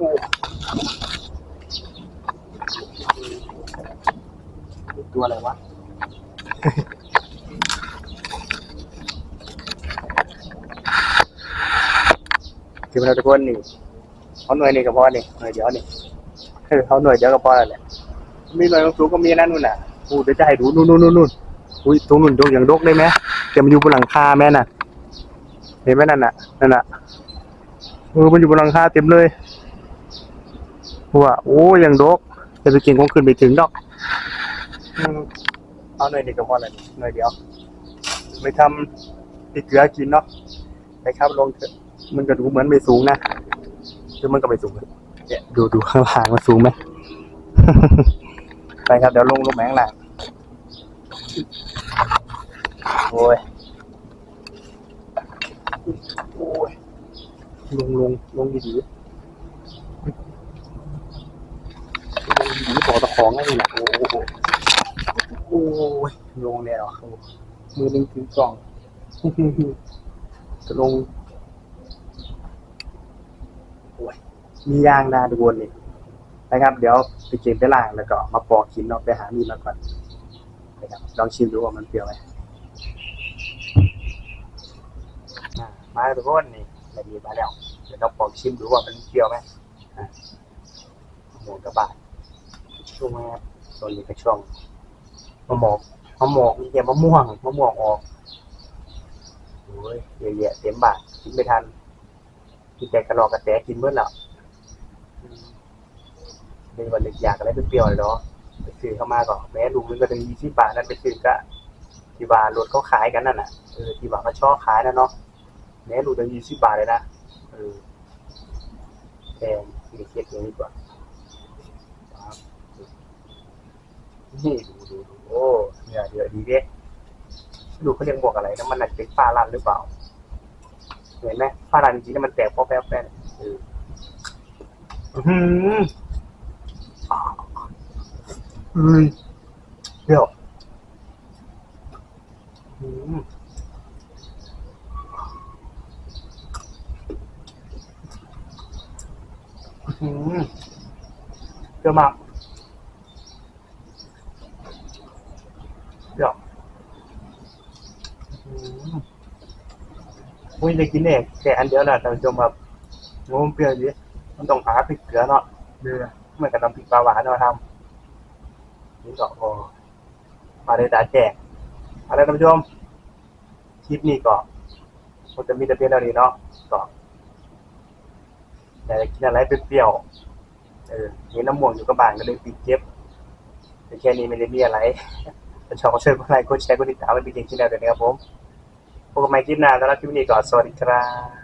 ตัวอะไรวะ คือเราทุกคนนี่เขาหน่วยนี่ก็พอนี่หน่วยเดียวนี่เออเขาหน่วยเดียวก็พอแหละมีหน่วยสูงก็มีนั่นนู่นน่ะอู้เดี๋ยวจะให้ดูนู่นนู่นนู่นอุ้ยตรงนู่นดกอย่างดกได้ไหมจะมันอยู่บนหลังคาแม่น่ะ เห็นไหมนั่นน่ะนั่นน่ะเออมันอยู่บนหลังคาเต็มเลย ว่าโอ้ยังดกจะไปกินคงขึ้นไปถึงดอกอืมเอาหน่อยเดียวก็พอแล้วนี่หน่อยเดียวไม่ทำติดเกลือกินเนาะไปครับลงเถอะมันก็ดูเหมือนไม่สูงนะคือมันก็ไม่สูงเนี่ยดูดูข้างล่างมันสูงไหมไปครับเดี๋ยวลงลงแมข้างล่างโอ้ยโอ้ยลงลงลงดีๆลงดีๆบอก ตะของให้นี่นะโอ้โหโอ้ยลงแล้วโอ้โหมือหนึ่งถือกล่องจะลงโอ้ยมียางนาดูวนนี่นะครับ เดี๋ยวไปเก็บไปล้างแล้วก็ มาปอกกินเนาะไปหามีมาก่อนนะครับลองชิมดูว่ามันเปรี้ยวไหมมาทุกคนนี่ละดีมาแล้วเดี๋ยวเราปอกชิมดูว่ามันเปรี้ยวไหมอะหมูกระบาด ช่วงแรกส่วนนี้ก็นช่วงมะหมอกมะหมอกมีแค่มะม่วงมะม่วงออกโอ้ยเยอะแยะเต็มบาทกินไม่ทันกินแต่กระรอกกระแตกินเมื่อแล้วเป็นวันเด็กอยากอะไรเปรี้ยวเลยเนาะไปซื้อเข้ามาก่อนแม้ลุงนึงก็ถึงยี่สิบบาทนั่นไปซื้อก็ที่ว่ารถเขาขายกันนั่นน่ะเออที่ว่าเขาชอบขายนะเนาะแม้ลุงถึงยี่สิบบาทเลยนะเออแพงมีเก็บอย่างนี้กว่าครับ นี่ดูดูดูโอ้เนี่ยเยอะดีเด้ดูเขาเรียกบวกอะไรนะมันอาจจะเป็นฟ้าลั่นหรือเปล่า เห็นไหมฟ้าลั่นจริงๆมันแตกเพราะแป๊บแป๊บอออื้อหือเดี๋ยวอื้อหืออื้อหือเยอะมาก เดี๋ยวอืมอุ้ยได้กินเองแค่อันเดียวนะแต่านผู้ชมแบบงงเปรี้ยวดิมันต้องหาพริกเกลือเนาะเดือเหมือนกับน้ำพริกปลาหวานเราทำนี่ก็พอมาได้ตาแจกเอาละท่านผู้ชมคลิปนี้ก็คงจะมีแต่เพียงเท่านี้เนาะก็อยากจะกินอะไรเปรี้ยวๆเออเห็นน้ำม่วงอยู่กับบ้านก็เลยปิดเก็บแต่แค่นี้ไม่ได้มีอะไร ถ้าชอบก็ช่วยกดไลค์กดแชร์กดติดตามเป็นเป็นจริงแล้วเดี๋ยวนี้ครับผมพบกันใหม่คลิปหน้าสำหรับคลิปนี้ก่อนสวัสดีครับ